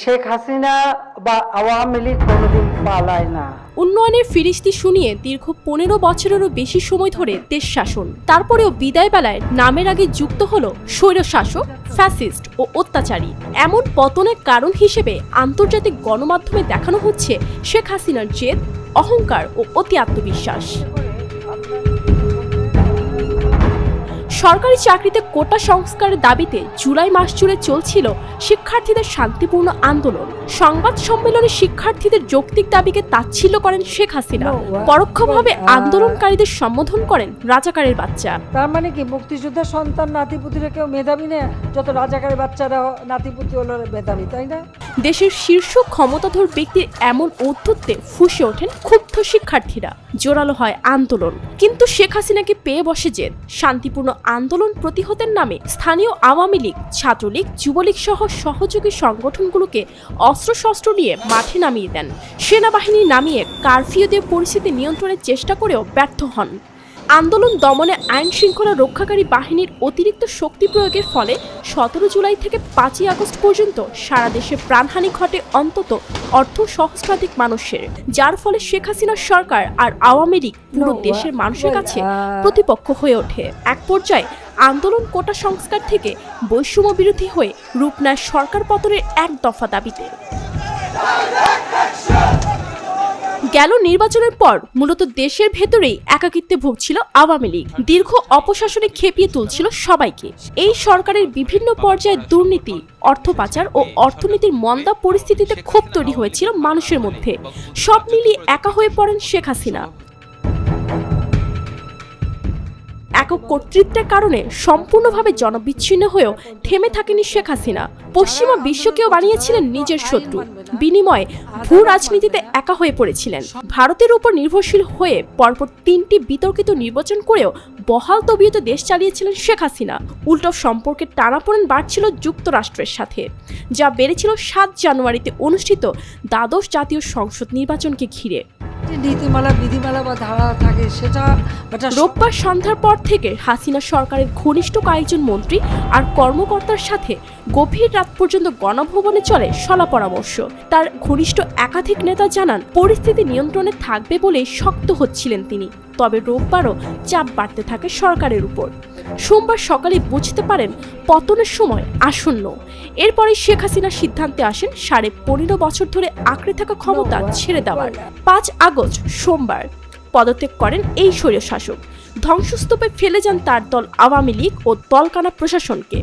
শেখ হাসিনা বা আওয়ামী লীগ কোনোদিন পালায় না। উন্নয়নের ফিরিস্তি শুনিয়ে দীর্ঘ পনেরো বছরেরও বেশি সময় ধরে দেশ শাসন। তারপরেও বিদায় বেলায় নামের আগে যুক্ত হল স্বৈরশাসক, ফ্যাসিস্ট ও অত্যাচারী। এমন পতনের কারণ হিসেবে আন্তর্জাতিক গণমাধ্যমে দেখানো হচ্ছে শেখ হাসিনার জেদ, অহংকার ও অতি আত্মবিশ্বাস। সরকারি চাকরিতে কোটা সংস্কারের দাবিতে জুলাই মাস জুড়ে চলছিল শিক্ষার্থীদের শান্তিপূর্ণ আন্দোলন। সংবাদ সম্মেলনে শিক্ষার্থীদের যৌক্তিক দাবিকে তাচ্ছিল্য করেন শেখ হাসিনা। পরোক্ষভাবে আন্দোলনকারীদের সম্বোধন করেন রাজাকারের বাচ্চা। তার মানে কি মুক্তিযোদ্ধা সন্তান নাতিপুতিরা কেউ মেধাবী না? যত রাজাকারের বাচ্চারা নাতিপুতি হলো মেধাবী তাই না? দেশের শীর্ষ ক্ষমতাধর ব্যক্তির এমন ঔদ্ধত্যে ফুসে ওঠেন ক্ষুব্ধ শিক্ষার্থীরা। জোরালো হয় আন্দোলন। কিন্তু শেখ হাসিনাকে পেয়ে বসে জেদ। শান্তিপূর্ণ আন্দোলন প্রতিহতের নামে স্থানীয় আওয়ামী লীগ, ছাত্রলীগ, যুবলীগ সহ সহযোগী সংগঠনগুলোকে অস্ত্রশস্ত্র নিয়ে মাঠে নামিয়ে দেন। সেনাবাহিনী নামিয়ে কারফিউ দিয়ে পরিস্থিতি নিয়ন্ত্রণের চেষ্টা করেও ব্যর্থ হন। আন্দোলন দমনে আইন শৃঙ্খলা রক্ষাকারী বাহিনীর অতিরিক্ত শক্তি প্রয়োগের ফলে সতেরো জুলাই থেকে পাঁচই আগস্ট পর্যন্ত সারা দেশে প্রাণহানি ঘটে অন্তত অর্ধ সহস্রাধিক মানুষের। যার ফলে শেখ হাসিনার সরকার আর আওয়ামী লীগ পুরো দেশের মানুষের কাছে প্রতিপক্ষ হয়ে ওঠে। এক পর্যায়ে আন্দোলন কোটা সংস্কার থেকে বৈষম্য বিরোধী হয়ে রূপ নেয় সরকার পতনের এক দফা দাবিতে। গেল নির্বাচনের পর মূলত দেশের ভেতরেই একাকিত্বে ভুগছিল আওয়ামী লীগ। দীর্ঘ অপশাসনে খেপিয়ে তুলছিল সবাইকে। এই সরকারের বিভিন্ন পর্যায়ে দুর্নীতি, অর্থ পাচার ও অর্থনীতির মন্দা পরিস্থিতিতে ক্ষোভ তৈরি হয়েছিল মানুষের মধ্যে। সব মিলিয়ে একা হয়ে পড়েন শেখ হাসিনা। একক কর্তৃত্বের কারণে সম্পূর্ণভাবে জনবিচ্ছিন্ন হয়েও থেমে থাকেনি শেখ হাসিনা। পশ্চিমা বিশ্বকেও বানিয়েছিলেন নিজের শত্রু। বিনিময়ে ভূ রাজনীতিতে একা হয়ে পড়েছিলেন। ভারতের উপর নির্ভরশীল হয়ে পরপর তিনটি বিতর্কিত নির্বাচন করেও বহাল তবিয়তে দেশ চালিয়েছিলেন শেখ হাসিনা। উল্টো সম্পর্কের টানাপোড়েন বাড়ছিল যুক্তরাষ্ট্রের সাথে, যা বেড়েছিল সাত জানুয়ারিতে অনুষ্ঠিত দ্বাদশ জাতীয় সংসদ নির্বাচনকে ঘিরে। বা ধারা থাকে, সেটা রোববার সন্ধ্যার পর থেকে হাসিনা সরকারের ঘনিষ্ঠ কয়েকজন মন্ত্রী আর কর্মকর্তার সাথে গভীর রাত পর্যন্ত গণভবনে চলে সলা পরামর্শ। তার ঘনিষ্ঠ একাধিক নেতা জানান, পরিস্থিতি নিয়ন্ত্রণে থাকবে বলেই শক্ত হচ্ছিলেন তিনি। তবে রোববারও চাপ বাড়তে থাকে সরকারের উপর। সোমবার সকালে বুঝতে পারেন পতনের সময় আসন্ন। এরপরে শেখ হাসিনা সিদ্ধান্তে আসেন সাড়ে পনেরো বছর ধরে আঁকড়ে থাকা ক্ষমতা ছেড়ে দেওয়ার। পাঁচ আগস্ট সোমবার পদত্যাগ করেন এই স্বৈরশাসক। ধ্বংসস্তূপে ফেলে যান তার দল আওয়ামী লীগ ও দলকানা প্রশাসনকে।